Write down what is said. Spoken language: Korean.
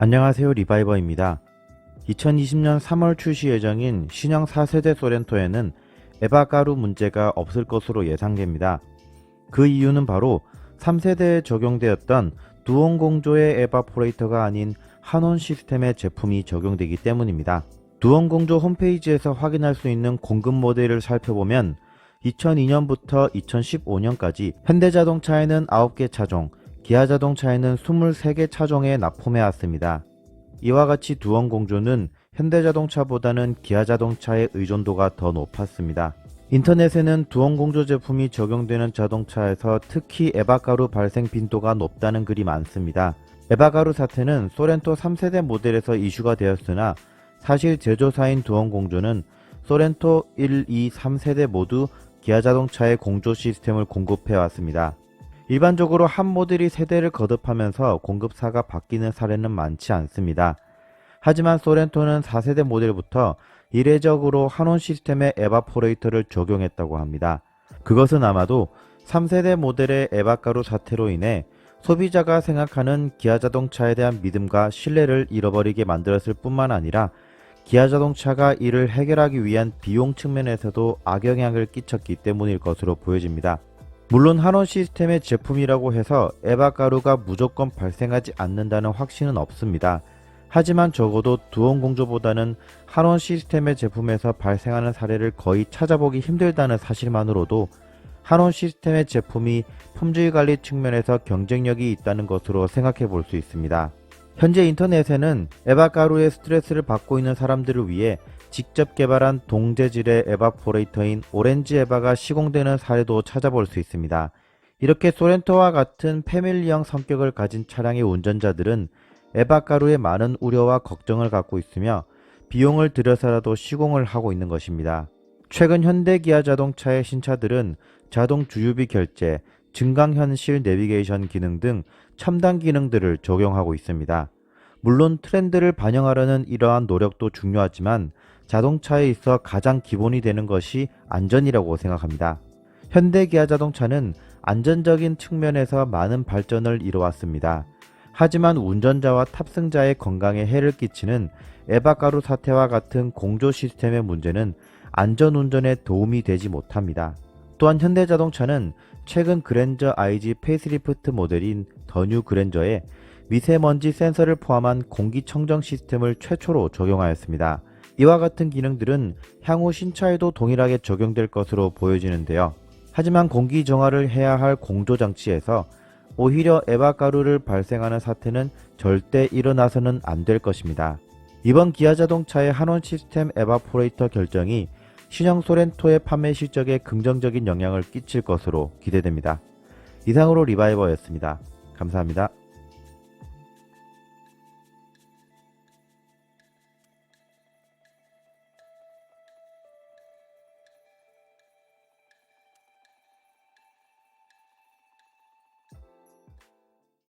안녕하세요 리바이버입니다. 2020년 3월 출시 예정인 신형 4세대 소렌토에는 에바가루 문제가 없을 것으로 예상됩니다. 그 이유는 바로 3세대에 적용되었던 두온공조의 에바포레이터가 아닌 한온 시스템의 제품이 적용되기 때문입니다. 두온공조 홈페이지에서 확인할 수 있는 공급 모델을 살펴보면 2002년부터 2015년까지 현대자동차에는 9개 차종, 기아 자동차에는 23개 차종에 납품해 왔습니다. 이와 같이 두원 공조는 현대자동차보다는 기아자동차의 의존도가 더 높았습니다. 인터넷에는 두원공조 제품이 적용되는 자동차에서 특히 에바가루 발생 빈도가 높다는 글이 많습니다. 에바가루 사태는 소렌토 3세대 모델에서 이슈가 되었으나 사실 제조사인 두원공조는 소렌토 1, 2, 3세대 모두 기아자동차의 공조 시스템을 공급해 왔습니다. 일반적으로 한 모델이 세대를 거듭하면서 공급사가 바뀌는 사례는 많지 않습니다. 하지만 소렌토는 4세대 모델부터 이례적으로 한온 시스템의 에바포레이터를 적용했다고 합니다. 그것은 아마도 3세대 모델의 에바가루 사태로 인해 소비자가 생각하는 기아 자동차에 대한 믿음과 신뢰를 잃어버리게 만들었을 뿐만 아니라 기아 자동차가 이를 해결하기 위한 비용 측면에서도 악영향을 끼쳤기 때문일 것으로 보여집니다. 물론 한원 시스템의 제품이라고 해서 에바가루가 무조건 발생하지 않는다는 확신은 없습니다. 하지만 적어도 두원공조보다는 한원 시스템의 제품에서 발생하는 사례를 거의 찾아보기 힘들다는 사실만으로도 한원 시스템의 제품이 품질 관리 측면에서 경쟁력이 있다는 것으로 생각해 볼 수 있습니다. 현재 인터넷에는 에바가루의 스트레스를 받고 있는 사람들을 위해 직접 개발한 동재질의 에바포레이터인 오렌지 에바가 시공되는 사례도 찾아볼 수 있습니다. 이렇게 소렌토와 같은 패밀리형 성격을 가진 차량의 운전자들은 에바 가루에 많은 우려와 걱정을 갖고 있으며 비용을 들여서라도 시공을 하고 있는 것입니다. 최근 현대 기아 자동차의 신차들은 자동 주유비 결제, 증강현실 내비게이션 기능 등 첨단 기능들을 적용하고 있습니다. 물론 트렌드를 반영하려는 이러한 노력도 중요하지만 자동차에 있어 가장 기본이 되는 것이 안전이라고 생각합니다. 현대 기아 자동차는 안전적인 측면에서 많은 발전을 이뤄왔습니다. 하지만 운전자와 탑승자의 건강에 해를 끼치는 에바가루 사태와 같은 공조 시스템의 문제는 안전 운전에 도움이 되지 못합니다. 또한 현대자동차는 최근 그랜저 IG 페이스리프트 모델인 더뉴 그랜저에 미세먼지 센서를 포함한 공기청정 시스템을 최초로 적용하였습니다. 이와 같은 기능들은 향후 신차에도 동일하게 적용될 것으로 보여지는데요. 하지만 공기 정화를 해야 할 공조 장치에서 오히려 에바가루를 발생하는 사태는 절대 일어나서는 안 될 것입니다. 이번 기아 자동차의 한원 시스템 에바포레이터 결정이 신형 소렌토의 판매 실적에 긍정적인 영향을 끼칠 것으로 기대됩니다. 이상으로 리바이버였습니다. 감사합니다.